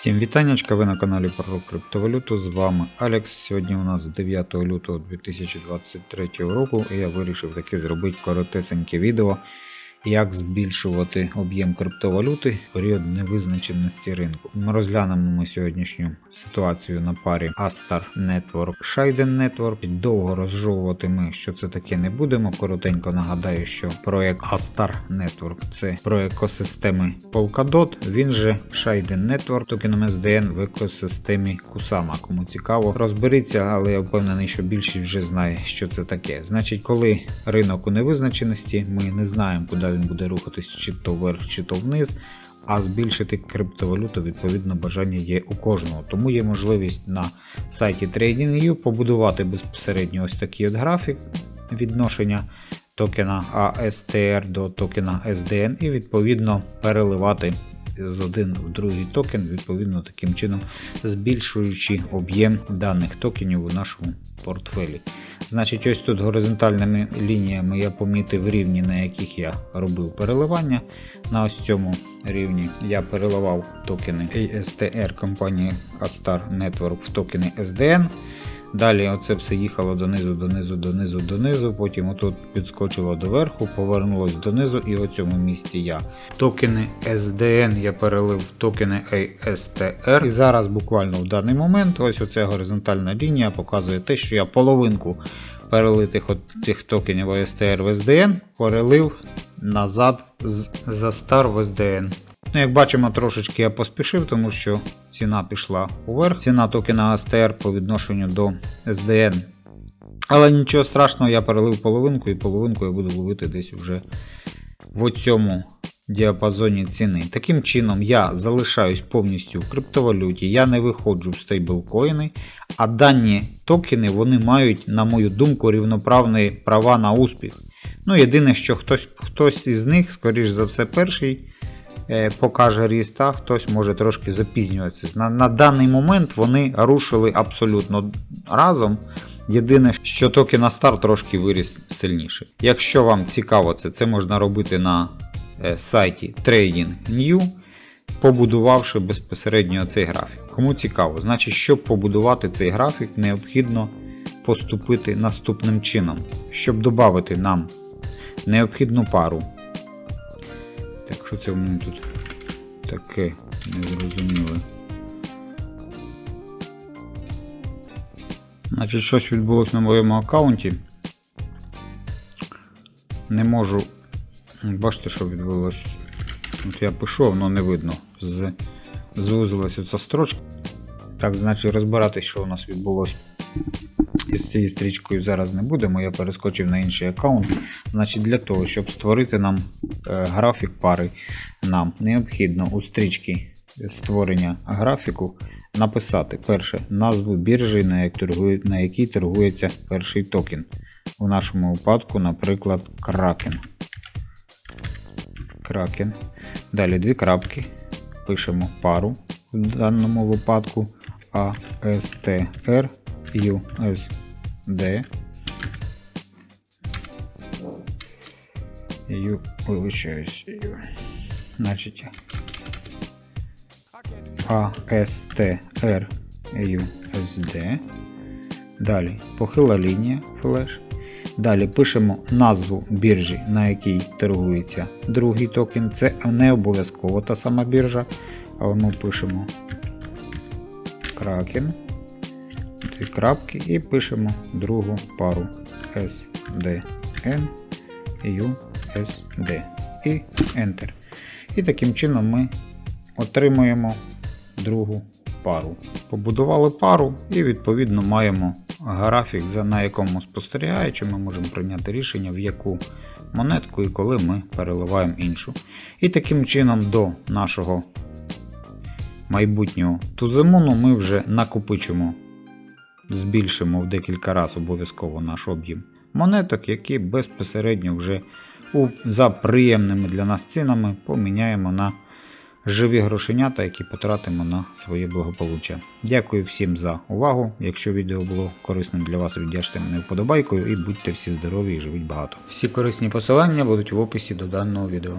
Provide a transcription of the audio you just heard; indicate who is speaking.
Speaker 1: Всім вітаннячка, ви на каналі про криптовалюту. З вами Алекс. Сьогодні у нас 9 лютого 2023 року і я вирішив таки зробити коротесеньке відео, як збільшувати об'єм криптовалюти в період невизначеності ринку. Ми розглянемо ми сьогоднішню ситуацію на парі Astar Network Scheiden Network. Довго розжовувати ми, що це таке не будемо. Коротенько нагадаю, що проект Astar Network це про екосистеми Polkadot, він же Scheiden Network токеном SDN в екосистемі Kusama. Кому цікаво, розберіться, але я впевнений, що більшість вже знає, що це таке. Значить, коли ринок у невизначеності, ми не знаємо, куди він буде рухатись, чи то вверх, чи то вниз. А збільшити криптовалюту відповідно бажання є у кожного. Тому є можливість на сайті TradingView побудувати безпосередньо ось такий от графік відношення токена ASTR до токена SDN і відповідно переливати з один в другий токен, відповідно таким чином збільшуючи об'єм даних токенів у нашому портфелі. Значить, ось тут горизонтальними лініями я помітив рівні, на яких я робив переливання. На ось цьому рівні я переливав токени ASTR компанії Astar Network в токени SDN. Далі оце все їхало донизу, донизу, донизу, донизу. Потім отут підскочило доверху, повернулось донизу, і в цьому місці я. Токени SDN я перелив в токени ASTR. І зараз буквально в даний момент ось оця горизонтальна лінія показує те, що я половинку перелитих от цих токенів ASTR в SDN перелив назад з Zastar в SDN. Ну, як бачимо, трошечки я поспішив, тому що ціна пішла уверх. Ціна токена ASTR по відношенню до SDN. Але нічого страшного, я перелив половинку і половинку я буду ловити десь вже в цьому діапазоні ціни. Таким чином, я залишаюсь повністю в криптовалюті, я не виходжу в стейблкоїни, а дані токени вони мають, на мою думку, рівноправні права на успіх. Ну, єдине, що хтось, хтось із них, скоріш за все, перший покаже ріст, а хтось може трошки запізнюватися. На, на даний момент вони рушили абсолютно разом. Єдине, що токен на старт трошки виріс сильніше. Якщо вам цікаво це, це можна робити на е, сайті TradingView, побудувавши безпосередньо цей графік. Кому цікаво, значить, щоб побудувати цей графік, необхідно поступити наступним чином. Щоб додати нам необхідну пару. Що це в мене тут таке незрозуміле. Значить, щось відбулося на моєму аккаунті. Не можу. Бачите, що відбулося. От я пишу, воно не видно. З... Звузилася ця строчка. Так, значить, розбиратись, що у нас відбулося із цією стрічкою зараз не будемо. Я перескочив на інший аккаунт. Значить, для того, щоб створити нам е, графік пари, нам необхідно у стрічці створення графіку написати перше назву біржі, на, якій торгується перший токен. У нашому випадку, наприклад, Kraken. Kraken. Далі дві крапки. Пишемо пару в даному випадку ASTR USD. Ю, вибачаюсь. Ю. Значить, ASTR USD. Далі похила лінія флеш. Далі пишемо назву біржі, на якій торгується другий токен. Це не обов'язково та сама біржа, але ми пишемо Kraken. Дві крапки і пишемо другу пару SDN USD і Enter. І таким чином ми отримуємо другу пару. Побудували пару і відповідно маємо графік, на якому спостерігаючи, ми можемо прийняти рішення, в яку монетку і коли ми переливаємо іншу. І таким чином до нашого майбутнього туземону ми вже накопичимо, збільшимо в декілька разів обов'язково наш об'єм монеток, які безпосередньо вже за приємними для нас цінами поміняємо на живі грошенята, які потратимо на своє благополуччя. Дякую всім за увагу. Якщо відео було корисним для вас, віддячте мене вподобайкою і будьте всі здорові і живіть багато. Всі корисні посилання будуть в описі до даного відео.